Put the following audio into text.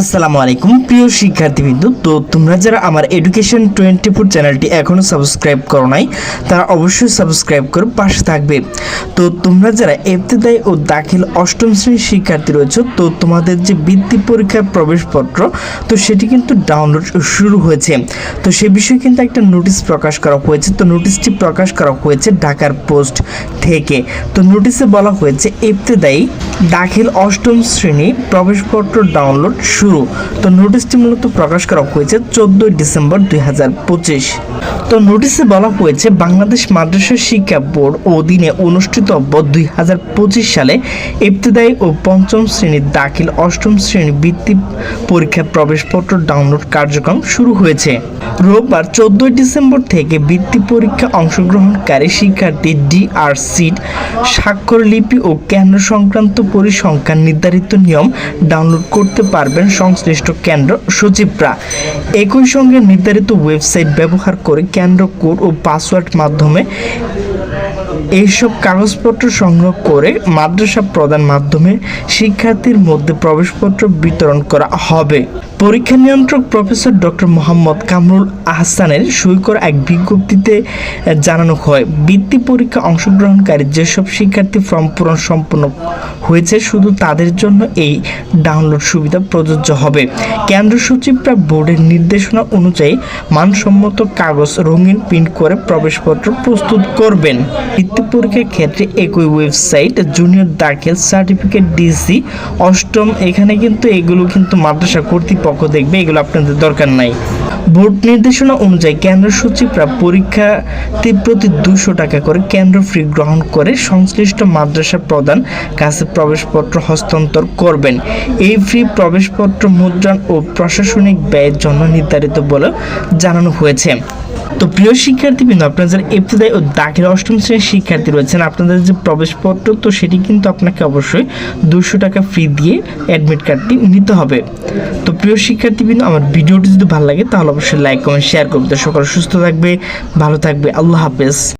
আসসালামু আলাইকুম, প্রিয় শিক্ষার্থীবৃন্দ। তো তোমরা যারা আমার এডুকেশন টোয়েন্টি ফোর চ্যানেলটি এখনও সাবস্ক্রাইব করো নাই, তারা অবশ্যই সাবস্ক্রাইব করে পাশে থাকবে। তো তোমরা যারা ইবতেদায়ী ও দাখিল অষ্টম শ্রেণির শিক্ষার্থী রয়েছে, তো তোমাদের যে বৃত্তি পরীক্ষার প্রবেশপত্র, তো সেটি কিন্তু ডাউনলোড শুরু হয়েছে। তো সে বিষয়ে কিন্তু একটা নোটিশ প্রকাশ করা হয়েছে। তো নোটিশটি প্রকাশ করা হয়েছে ঢাকার পোস্ট থেকে। তো নোটিশে বলা হয়েছে ইবতেদায়ী দাখিল অষ্টম শ্রেণি প্রবেশপত্র ডাউনলোড শুরু। তো নোটিশটি মূলত প্রকাশ করা হয়েছে চোদ্দোই ডিসেম্বর দুই হাজার পঁচিশ। তো নোটিশে বলা হয়েছে, বাংলাদেশ মাদ্রাসা শিক্ষা বোর্ড অধীনে অনুষ্ঠিত দুই হাজার পঁচিশ সালে ইবতদায়ী ও পঞ্চম শ্রেণির দাখিল অষ্টম শ্রেণি বৃত্তি পরীক্ষা প্রবেশপত্র ডাউনলোড কার্যক্রম শুরু হয়েছে। রোববার চোদ্দোই ডিসেম্বর থেকে বৃত্তি পরীক্ষা অংশগ্রহণকারী শিক্ষার্থী ডিআর সিট স্বাক্ষরলিপি ও কেন্দ্র সংক্রান্ত পরিসংখ্যান নির্ধারিত নিয়ম ডাউনলোড করতে পারবেন সংশ্লিষ্ট কেন্দ্র সচিবরা। একই সঙ্গে নির্ধারিত ওয়েবসাইট ব্যবহার করে কেন্দ্র কোড ও পাসওয়ার্ড মাধ্যমে এইসব কাগজপত্র সংগ্রহ করে মাদ্রাসা প্রদান মাধ্যমে শিক্ষার্থীর মধ্যে প্রবেশপত্র বিতরণ করা হবে। পরীক্ষা নিয়ন্ত্রক প্রফেসর ডক্টর মোহাম্মদ কামরুল আহসানের সই করা এক বিজ্ঞপ্তিতে জানানো হয়, বৃত্তি পরীক্ষা অংশগ্রহণকারী যেসব শিক্ষার্থী ফর্ম পূরণ সম্পন্ন হয়েছে, শুধু তাদের জন্য এই ডাউনলোড সুবিধা প্রযোজ্য হবে। কেন্দ্র সচিবরা বোর্ডের নির্দেশনা অনুযায়ী মানসম্মত কাগজ রঙিন প্রিন্ট করে প্রবেশপত্র প্রস্তুত করবেন। বৃত্তি পরীক্ষার ক্ষেত্রে একই website, junior Dakhil certificate DC, অষ্টম, এখানে কিন্তু এগুলো কিন্তু মাদ্রাসা কর্তৃপক্ষ দেখবে, এগুলো আপনাদের দরকার নাই। বোর্ড নির্দেশনা অনুযায়ী কেন্দ্র সচিবরা পরীক্ষাতে প্রতি দুশো টাকা করে কেন্দ্র ফি গ্রহণ করে সংশ্লিষ্ট মাদ্রাসা প্রদান কাছে প্রবেশপত্র হস্তান্তর করবেন। এই ফ্রি প্রবেশপত্র, মুদ্রণ ও প্রশাসনিক ব্যয়ের জন্য নির্ধারিত বলে জানানো হয়েছে। তো প্রিয় শিক্ষার্থীবৃন্দ আপনারা যারা ও দাখিল অষ্টম শ্রেণির শিক্ষার্থী রয়েছেন। আপনাদের যে প্রবেশপত্র, তো সেটি কিন্তু আপনাকে অবশ্যই দুশো টাকা ফ্রি দিয়ে অ্যাডমিট কার্ডটি নিতে হবে। তো প্রিয় শিক্ষার্থীবৃন্দ আমার ভিডিওটি যদি ভালো লাগে, তাহলে অবশ্যই লাইক কমেন্ট শেয়ার করবে সকাল সুস্থ থাকবে, ভালো থাকবে। আল্লাহ হাফেজ।